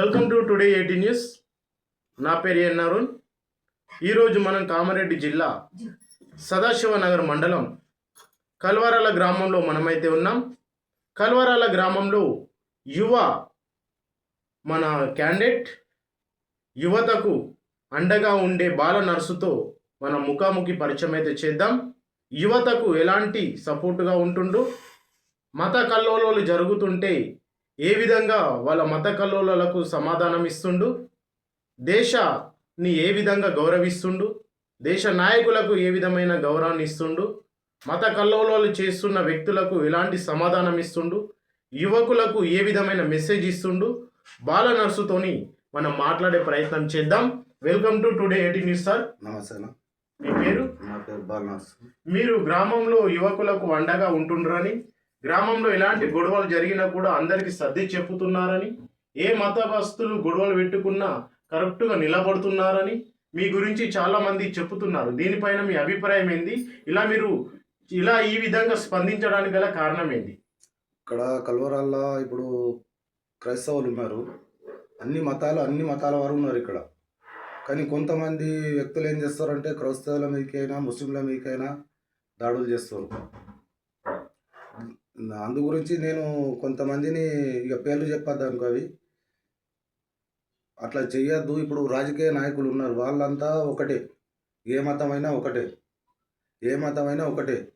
Welcome to today eighty news. నా పేరు ఎన్ అరుణ్. ఈరోజు మనం కామారెడ్డి జిల్లా సదాశివనగర్ మండలం కల్వరాల గ్రామంలో మనమైతే ఉన్నాం. కల్వరాల గ్రామంలో యువ మన క్యాండిడేట్ యువతకు అండగా ఉండే బాల నర్సుతో మన ముఖాముఖి పరిచయం అయితే చేద్దాం. యువతకు ఎలాంటి సపోర్టుగా ఉంటుండు? మత కల్లోలాలు జరుగుతుంటే ఏ విధంగా వాళ్ళ మత కల్లోలాలకు సమాధానం ఇస్తుండు? దేశాన్ని ఏ విధంగా గౌరవిస్తుండు? దేశ నాయకులకు ఏ విధమైన గౌరవాన్ని ఇస్తుండు? మత కల్లోలాలు చేస్తున్న వ్యక్తులకు ఎలాంటి సమాధానం ఇస్తుండు? యువకులకు ఏ విధమైన మెసేజ్ ఇస్తుండు? బాల నర్సుతోని మనం మాట్లాడే ప్రయత్నం చేద్దాం. Welcome to today eighty news sir. నమస్తే మీ పేరు? నా పేరు బాలనాథ్ మీరు గ్రామంలో యువకులకు అండగా ఉంటుండ్రని? గ్రామంలో ఎలాంటి గొడవలు జరిగినా కూడా అందరికీ సర్ది చెప్పుతున్నారని ఏ మతవస్తులు గొడవలు పెట్టుకున్నా కరెక్ట్గా నిలబడుతున్నారని మీ గురించి చాలామంది చెప్పుతున్నారు. దీనిపైన మీ అభిప్రాయం ఏంది? ఇలా మీరు ఇలా ఈ విధంగా స్పందించడానికి గల కారణం ఏంది? ఇక్కడ కల్వరాల్లో ఇప్పుడు క్రైస్తవులు ఉన్నారు. అన్ని మతాలు అన్ని మతాల వారు ఉన్నారు ఇక్కడ. కానీ కొంతమంది వ్యక్తులు ఏం చేస్తారంటే క్రైస్తవుల మీదకైనా ముస్లింల మీదకైనా దాడులు చేస్తారు. అందు గురించి నేను కొంతమందిని ఇక పేర్లు చెప్పొద్దు అనుకో అవి. అట్లా చెయ్యొద్దు. ఇప్పుడు రాజకీయ నాయకులు ఉన్నారు. వాళ్ళంతా ఒకటే. ఏ మతమైనా ఒకటే. ఏ మతమైనా ఒకటే.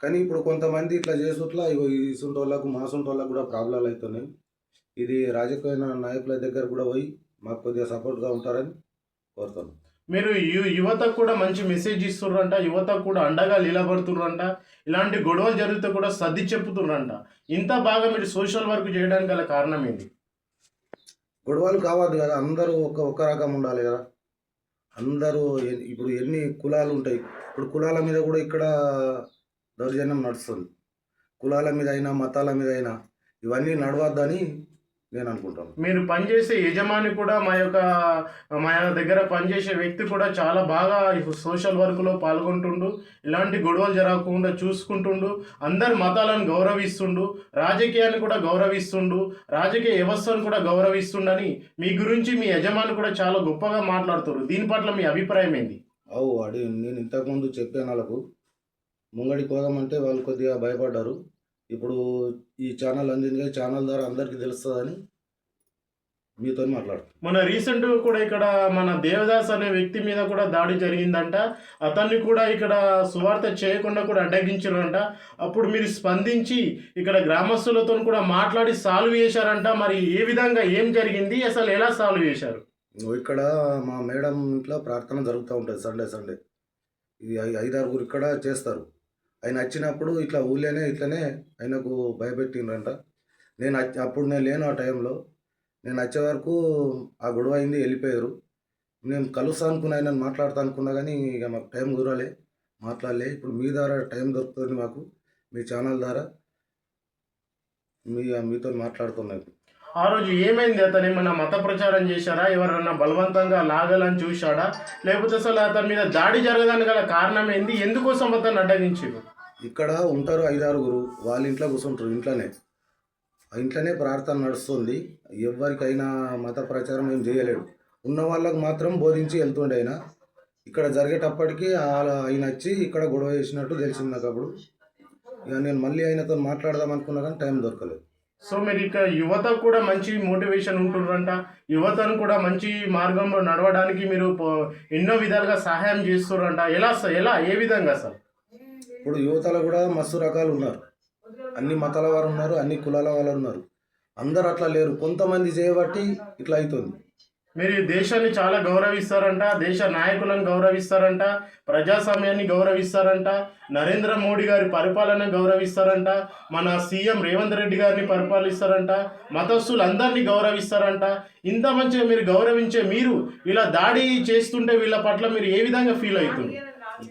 కానీ ఇప్పుడు కొంతమంది ఇట్లా చేసుట్లా ఇగో ఈ సుంటోళ్ళకు మా సుంటోళ్ళకు కూడా ప్రాబ్లాలు అవుతున్నాయి ఇది రాజకీయ నాయకుల దగ్గర కూడా పోయి మాకు కొద్దిగా సపోర్ట్గా ఉంటారని కోరుతున్నాను మీరు యు యువతకు కూడా మంచి మెసేజ్ ఇస్తుర్రంట యువతకు కూడా అండగా నిలబడుతుర్రంట ఇలాంటి గొడవలు జరిగితే కూడా సర్ది చెప్పుతుర్రంట ఇంత బాగా మీరు సోషల్ వర్క్ చేయడానికి గల కారణం ఏంది? గొడవలు కావద్దు కదా అందరూ ఒక ఒక రకం ఉండాలి కదా. అందరూ ఇప్పుడు ఎన్ని కులాలు ఉంటాయి ఇప్పుడు కులాల మీద కూడా ఇక్కడ దౌర్జన్యం నడుస్తుంది. కులాల మీద అయినా మతాల మీద అయినా ఇవన్నీ నడవద్దని నేను అనుకుంటాను. మీరు పనిచేసే యజమాని కూడా మా యొక్క మా దగ్గర పనిచేసే వ్యక్తి కూడా చాలా బాగా సోషల్ వర్క్లో పాల్గొంటుండు. ఇలాంటి గొడవలు జరగకుండా చూసుకుంటుండు. అందరి మతాలను గౌరవిస్తుండు. రాజకీయాన్ని కూడా గౌరవిస్తుండు. రాజకీయ వ్యవస్థను కూడా గౌరవిస్తుండని మీ గురించి మీ యజమాని కూడా చాలా గొప్పగా మాట్లాడుతారు దీని పట్ల మీ అభిప్రాయం ఏంది? అవు అడి నేను ఇంతకుముందు చెప్పాను వాళ్ళకు. ముంగడి కోదామంటే వాళ్ళు కొద్దిగా భయపడ్డారు. ఇప్పుడు ఈ ఛానల్ అందింది ఛానల్ ద్వారా అందరికీ తెలుస్తుందని మీతో మాట్లాడుతాను మన రీసెంట్ కూడా ఇక్కడ మన దేవదాస్ అనే వ్యక్తి మీద కూడా దాడి జరిగిందంట. అతన్ని కూడా ఇక్కడ సువార్త చేయకుండా కూడా అడ్డగించారంట అప్పుడు మీరు స్పందించి ఇక్కడ గ్రామస్తులతో కూడా మాట్లాడి సాల్వ్ చేశారంట. మరి ఏ విధంగా ఏం జరిగింది? అసలు ఎలా సాల్వ్ చేశారు? ఇక్కడ మా మేడం ఇంట్లో ప్రార్థన జరుగుతూ ఉంటుంది. Sunday Sunday. ఐ- ఐదారుగురు ఇక్కడ చేస్తారు. ఆయన వచ్చినప్పుడు ఇట్లా ఊళ్ళోనే ఇట్లనే ఆయనకు భయపెట్టిండ్రంట. నేను అప్పుడు నేను లేను ఆ టైంలో. నేను వచ్చే వరకు ఆ గొడవ అయింది వెళ్ళిపోయారు. నేను కలుస్తా అనుకున్నా ఆయన మాట్లాడతా అనుకున్నా కానీ ఇక మాకు టైం కుదరలే. మాట్లాడలే. ఇప్పుడు మీ ద్వారా టైం దొరుకుతుంది మాకు మీ ఛానల్ ద్వారా. మీ మీతో మాట్లాడుతున్నాను ఆ రోజు ఏమైంది? అతను ఏమన్నా మత ప్రచారం చేశారా ఎవరన్నా బలవంతంగా లాగాలని చూశాడా? లేకపోతే అసలు అతని మీద దాడి జరగడానికి గల కారణం ఏంది? ఎందుకోసం అతను అడ్డగించారు ఇక్కడ ఉంటారు ఐదారుగురు వాళ్ళ ఇంట్లో కూర్చుంటారు ఇంట్లోనే. ఆ ఇంట్లోనే ప్రార్థన నడుస్తుంది. ఎవరికైనా మత ప్రచారం ఏం చేయలేడు. ఉన్న వాళ్ళకు మాత్రం బోధించి వెళ్తుండే ఆయన. ఇక్కడ జరిగేటప్పటికి ఆయన వచ్చి ఇక్కడ గొడవ చేసినట్టు తెలిసింది నాకు అప్పుడు. ఇక నేను మళ్ళీ ఆయనతో మాట్లాడదాం అనుకున్నా కానీ టైం దొరకలేదు. సో మీరు ఇక్కడ యువతకు కూడా మంచి మోటివేషన్ ఉంటుందంట యువతను కూడా మంచి మార్గంలో నడవడానికి మీరు ఎన్నో విధాలుగా సహాయం చేస్తుర్రంట. ఎలా సార్ ఎలా ఏ విధంగా సార్? ఇప్పుడు యువతలో కూడా మస్తు రకాలు ఉన్నారు అన్ని మతాల వారు ఉన్నారు అన్ని కులాల వాళ్ళు ఉన్నారు అందరు అట్లా లేరు. కొంతమంది చేయబట్టి ఇట్లా అవుతుంది మీరు ఈ దేశాన్ని చాలా గౌరవిస్తారంట దేశ నాయకులను గౌరవిస్తారంట ప్రజాస్వామ్యాన్ని గౌరవిస్తారంట నరేంద్ర మోడీ గారి పరిపాలన గౌరవిస్తారంట మన సీఎం రేవంత్ రెడ్డి గారిని పరిపాలిస్తారంట మతస్థులు అందరినీ గౌరవిస్తారంట. ఇంత మంచిగా మీరు గౌరవించే మీరు ఇలా దాడి చేస్తుంటే వీళ్ళ పట్ల మీరు ఏ విధంగా ఫీల్ అవుతుంది?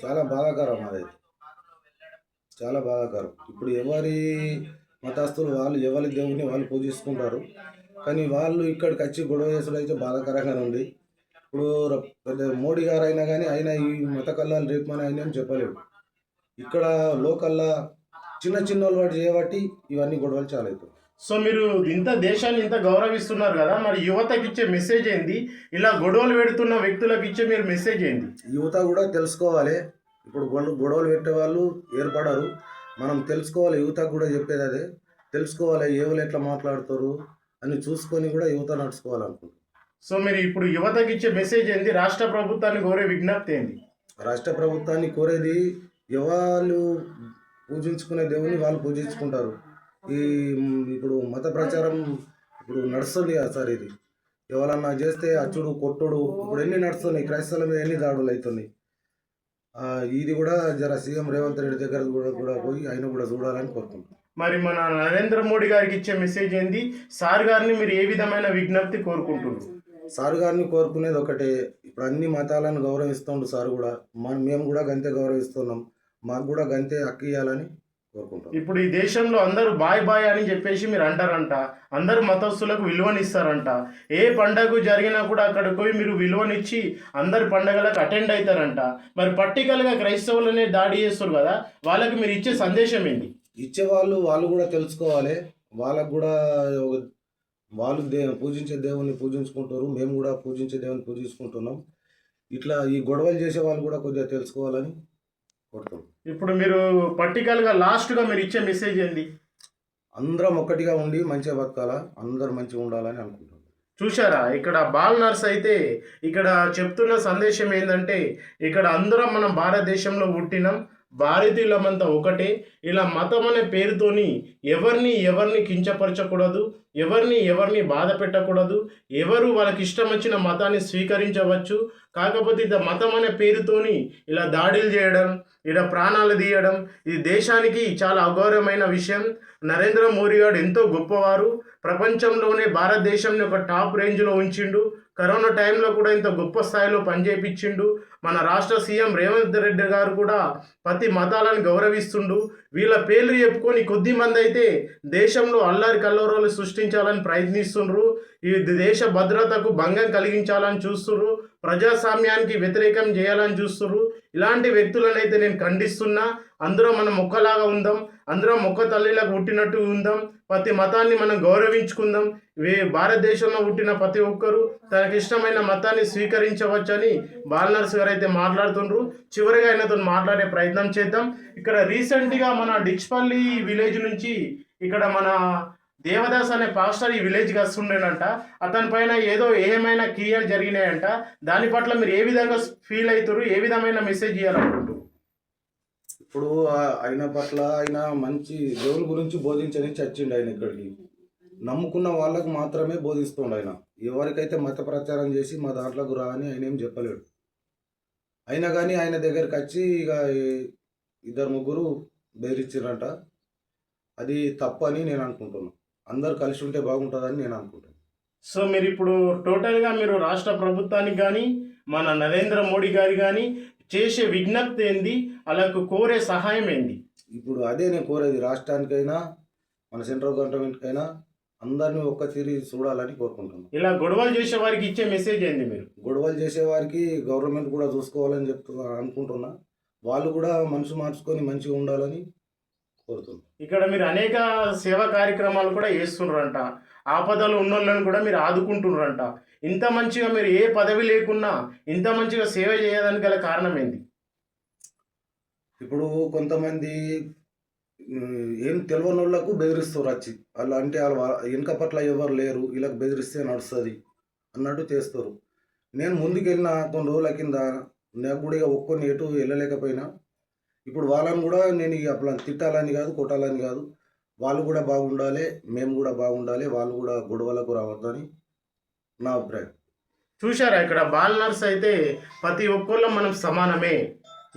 చాలా బాధాకరం అది చాలా బాధాకరం ఇప్పుడు ఎవరి మతస్థులు వాళ్ళు ఎవరి దేవుని వాళ్ళు పూజిస్తుంటారు. కానీ వాళ్ళు ఇక్కడికి వచ్చి గొడవ చేసుడు అయితే బాధాకరంగానే ఉంది. ఇప్పుడు మోడీ గారు అయినా కానీ ఆయన ఈ మత కల్లాలు రేపమని ఆయన ఏం చెప్పలేడు. ఇక్కడ లోకల్లా చిన్న చిన్న వాళ్ళు చేయబట్టి ఇవన్నీ గొడవలు చాలా అవుతాయి సో మీరు ఇంత దేశాన్ని ఇంత గౌరవిస్తున్నారు కదా మరి యువతకి ఇచ్చే మెసేజ్ ఏంది? ఇలా గొడవలు పెడుతున్న వ్యక్తులకు ఇచ్చే మీరు మెసేజ్ ఏంది? యువత కూడా తెలుసుకోవాలి. ఇప్పుడు గొడవ గొడవలు పెట్టే వాళ్ళు ఏర్పడరు. మనం తెలుసుకోవాలి యువతకు కూడా చెప్పేది అదే. తెలుసుకోవాలి ఎవరు ఎట్లా మాట్లాడతారు అని చూసుకొని కూడా యువత నడుచుకోవాలనుకుంటున్నాను సో మీరు ఇప్పుడు యువతకి ఇచ్చే మెసేజ్ ఏంది? రాష్ట్ర ప్రభుత్వాన్ని కోరే విజ్ఞప్తి ఏంది? రాష్ట్ర ప్రభుత్వాన్ని కోరేది ఎవరు పూజించుకునే దేవుని వాళ్ళు పూజించుకుంటారు. ఈ ఇప్పుడు మత ప్రచారం ఇప్పుడు నడుస్తుంది కదా సార్ ఇది. ఎవరన్నా చేస్తే అచ్చుడు కొట్టుడు ఇప్పుడు ఎన్ని నడుస్తున్నాయి? క్రైస్తవుల మీద ఎన్ని దాడులు అవుతున్నాయి? ఇది కూడా జర సీఎం రేవంత్ రెడ్డి దగ్గర కూడా కూడా పోయి ఆయన కూడా చూడాలని కోరుకుంటున్నాను మరి మన నరేంద్ర మోడీ గారికి ఇచ్చే మెసేజ్ ఏంది? సార్ గారిని మీరు ఏ విధమైన విజ్ఞప్తి కోరుకుంటున్నారు? సార్ గారిని కోరుకునేది ఒకటే. ఇప్పుడు అన్ని మతాలను గౌరవిస్తుండు సార్ కూడా. మనం మేము కూడా గంతే గౌరవిస్తున్నాం. మాకు కూడా గంతే హక్కు ఇవ్వాలని ఇప్పుడు ఈ దేశంలో అందరూ బాయ్ బాయ్ అని చెప్పేసి మీరు అంటారంట. అందరు మతస్థులకు విలువనిస్తారంట. ఏ పండగ జరిగినా కూడా అక్కడికి పోయి మీరు విలువనిచ్చి అందరి పండగలకు అటెండ్ అవుతారంట. మరి పర్టికల్గా క్రైస్తవులనే దాడి చేస్తారు కదా వాళ్ళకి మీరు ఇచ్చే సందేశం ఏంటి? ఇచ్చేవాళ్ళు వాళ్ళు కూడా తెలుసుకోవాలి. వాళ్ళకు కూడా ఒక- వాళ్ళు దే పూజించే దేవుని పూజించుకుంటారు. మేము కూడా పూజించే దేవుని పూజించుకుంటున్నాం. ఇట్లా ఈ గొడవలు చేసే వాళ్ళు కూడా కొద్దిగా తెలుసుకోవాలని ఇప్పుడు మీరు పర్టికల్గా లాస్ట్గా మీరు ఇచ్చే మెసేజ్ ఏంది? అందరం ఒక్కటిగా ఉండి మంచిగా బతకాలా? అందరూ మంచిగా ఉండాలని అనుకుంటున్నాం. చూశారా? ఇక్కడ బాల్ నర్స్ అయితే ఇక్కడ చెప్తున్న సందేశం ఏంటంటే ఇక్కడ అందరం మనం భారతదేశంలో పుట్టినాం భారతీయులమంతా ఒకటే. ఇలా మతం అనే పేరుతోని ఎవరిని ఎవరిని కించపరచకూడదు ఎవరిని ఎవరిని బాధ పెట్టకూడదు ఎవరు వాళ్ళకి ఇష్టం వచ్చిన మతాన్ని స్వీకరించవచ్చు. కాకపోతే ఇది మతం అనే పేరుతోని ఇలా దాడులు చేయడం ఇలా ప్రాణాలు తీయడం ఇది దేశానికి చాలా అఘోరమైన విషయం. నరేంద్ర మోడీ గారు ఎంతో గొప్పవారు. ప్రపంచంలోనే భారతదేశంని ఒక టాప్ రేంజ్లో ఉంచిండు. కరోనా టైంలో కూడా ఇంత గొప్ప స్థాయిలో పనిచేపించిండు. మన రాష్ట్ర సీఎం రేవంత్ రెడ్డి గారు కూడా ప్రతి మతాలను గౌరవిస్తుండు. వీళ్ళ పేర్లు చెప్పుకొని కొద్ది మంది అయితే దేశంలో అల్లరి కల్లోరాలు సృష్టించాలని ప్రయత్నిస్తుండ్రు. ఈ దేశ భద్రతకు భంగం కలిగించాలని చూస్తుర్రు ప్రజాస్వామ్యానికి వ్యతిరేకం చేయాలని చూస్తుర్రు ఇలాంటి వ్యక్తులను అయితే నేను ఖండిస్తున్నా. అందరం మనం ఒక్కలాగా ఉందాం. అందరం ఒక్క తల్లిలాగా పుట్టినట్టు ఉందాం. ప్రతి మతాన్ని మనం గౌరవించుకుందాం. వే భారతదేశంలో పుట్టిన ప్రతి ఒక్కరూ తనకి ఇష్టమైన మతాన్ని స్వీకరించవచ్చని బాలనర్స్ గారు అయితే మాట్లాడుతుండ్రు. చివరిగా ఆయనతో మాట్లాడే ప్రయత్నం చేద్దాం. ఇక్కడ రీసెంట్గా మన డిచ్పల్లి విలేజ్ నుంచి ఇక్కడ మన దేవదాస్ అనే పాస్టర్ ఈ విలేజ్కి వస్తుండేనంట అతని పైన ఏదో ఏమైనా క్రియలు జరిగినాయంట. దాని పట్ల మీరు ఏ విధంగా ఫీల్ అవుతారు ఏ విధమైన మెసేజ్ ఇవ్వాలనుకుంటారు ఇప్పుడు ఆయన పట్ల ఆయన మంచి దేవుని గురించి బోధించని చచ్చిండు ఆయన ఇక్కడికి. నమ్ముకున్న వాళ్ళకు మాత్రమే బోధిస్తుండు ఆయన. ఎవరికైతే మత ప్రచారం చేసి మా దాంట్లోకి రా అని ఆయన ఏం చెప్పలేడు. అయినా కానీ ఆయన దగ్గరికి వచ్చి ఇక ఇద్దరు ముగ్గురు బెదిరించారంట అది తప్పు అని నేను అనుకుంటున్నాను అందరు కలిసి ఉంటే బాగుంటుందని నేను అనుకుంటున్నాను. సో మీరు ఇప్పుడు టోటల్గా మీరు రాష్ట్ర ప్రభుత్వానికి కానీ మన నరేంద్ర మోడీ గారి కానీ చేసే విజ్ఞప్తి ఏంది? అలాగే కోరే సహాయం ఏంది? ఇప్పుడు అదే నేను కోరేది రాష్ట్రానికైనా మన సెంట్రల్ గవర్నమెంట్కైనా అందరినీ ఒక్క తీరి చూడాలని కోరుకుంటున్నాను. ఇలా గొడవలు చేసే వారికి ఇచ్చే మెసేజ్ ఏంది మీరు? గొడవలు చేసేవారికి గవర్నమెంట్ కూడా చూసుకోవాలని చెప్తున్నా అనుకుంటున్నా. వాళ్ళు కూడా మనసు మార్చుకొని మంచిగా ఉండాలని కోరుతున్నా. ఇక్కడ మీరు అనేక సేవా కార్యక్రమాలు కూడా చేస్తుండ్రంట. ఆపదలు ఉన్నోళ్ళని కూడా మీరు ఆదుకుంటున్నారంట ఇంత మంచిగా మీరు ఏ పదవి లేకున్నా ఇంత మంచిగా సేవ చేయడానికి గల కారణం ఏంది? ఇప్పుడు కొంతమంది ఏం తెలియని వాళ్ళకు బెదిరిస్తారు వచ్చి వాళ్ళు అంటే వాళ్ళ వెనక పట్ల ఎవరు లేరు వీళ్ళకి బెదిరిస్తే నడుస్తుంది అన్నట్టు చేస్తారు నేను ముందుకెళ్ళిన కొన్ని రోజుల కింద నాకు కూడా ఇక ఒక్కొని ఎటు వెళ్ళలేకపోయినా ఇప్పుడు వాళ్ళని కూడా నేను ఇక అట్లా తిట్టాలని కాదు కొట్టాలని కాదు. వాళ్ళు కూడా బాగుండాలి మేము కూడా బాగుండాలి వాళ్ళు కూడా గొడవలకు రావద్దని నా అభిప్రాయం. చూశారా ఇక్కడ బాల్ నర్స్ అయితే ప్రతి ఒక్కళ్ళం మనం సమానమే.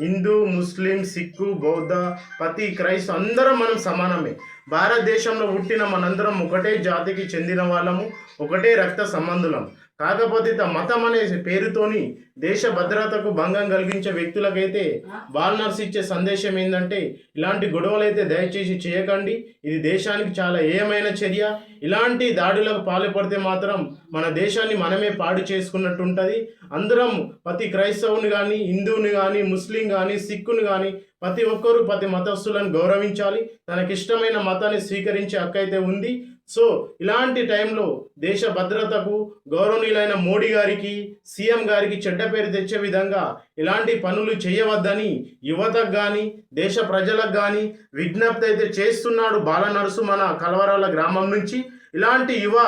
హిందూ ముస్లిం సిక్కు బౌద్ధ ప్రతి క్రైస్త అందరం మనం సమానమే. భారతదేశంలో పుట్టిన మనందరం ఒకటే జాతికి చెందిన వాళ్ళము ఒకటే రక్త సంబంధులం. కాకపోతే మతం అనే పేరుతోని దేశ భద్రతకు భంగం కలిగించే వ్యక్తులకైతే బాల్ నర్స్ ఇచ్చే సందేశం ఏంటంటే ఇలాంటి గొడవలు అయితే దయచేసి చేయకండి. ఇది దేశానికి చాలా ఏమైన చర్య. ఇలాంటి దాడులకు పాల్పడితే మాత్రం మన దేశాన్ని మనమే పాడు చేసుకున్నట్టు ఉంటుంది అందరం ప్రతి క్రైస్తవుని కానీ హిందువుని కానీ ముస్లిం కానీ సిక్కుని కానీ ప్రతి ఒక్కరూ ప్రతి మతస్థులను గౌరవించాలి. తనకిష్టమైన మతాన్ని స్వీకరించే హక్కు అయితే ఉంది. సో ఇలాంటి టైంలో దేశ భద్రతకు గౌరవనీయులైన మోడీ గారికి సీఎం గారికి చెడ్డ పేరు తెచ్చే విధంగా ఇలాంటి పనులు చేయవద్దని యువతకు కానీ దేశ ప్రజలకు కానీ విజ్ఞప్తి అయితే చేస్తున్నాడు బాలనర్సు మన కలవరాల గ్రామం నుంచి. ఇలాంటి యువ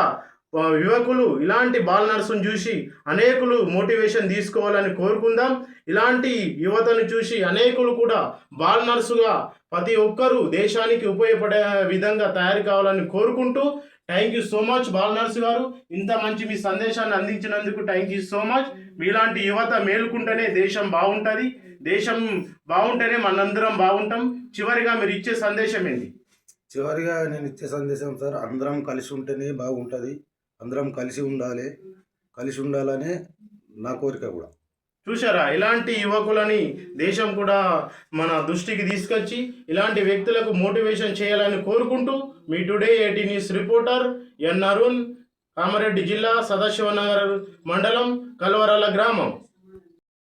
యువకులు ఇలాంటి బాల నర్సును చూసి అనేకులు మోటివేషన్ తీసుకోవాలని కోరుకుందాం. ఇలాంటి యువతను చూసి అనేకులు కూడా బాల నర్సుగా ప్రతి ఒక్కరూ దేశానికి ఉపయోగపడే విధంగా తయారు కావాలని కోరుకుంటూ thank you so much Bala Narsu గారు. ఇంత మంచి మీ సందేశాన్ని అందించినందుకు థ్యాంక్ యూ సో మచ్ మీలాంటి యువత మేలుకుంటేనే దేశం బాగుంటుంది. దేశం బాగుంటేనే మనందరం బాగుంటాం. చివరిగా మీరు ఇచ్చే సందేశం ఏంటి చివరిగా నేను ఇచ్చే సందేశం సార్ అందరం కలిసి ఉంటేనే బాగుంటుంది. అందరం కలిసి ఉండాలి. కలిసి ఉండాలనే నా కోరిక కూడా. చూసారా ఇలాంటి యువకులని దేశం కూడా మన దృష్టికి తీసుకొచ్చి ఇలాంటి వ్యక్తులకు మోటివేషన్ చేయాలని కోరుకుంటూ మీ today eighty news reporter N Arun Kamareddy జిల్లా సదాశివనగర్ మండలం కల్వరాల గ్రామం.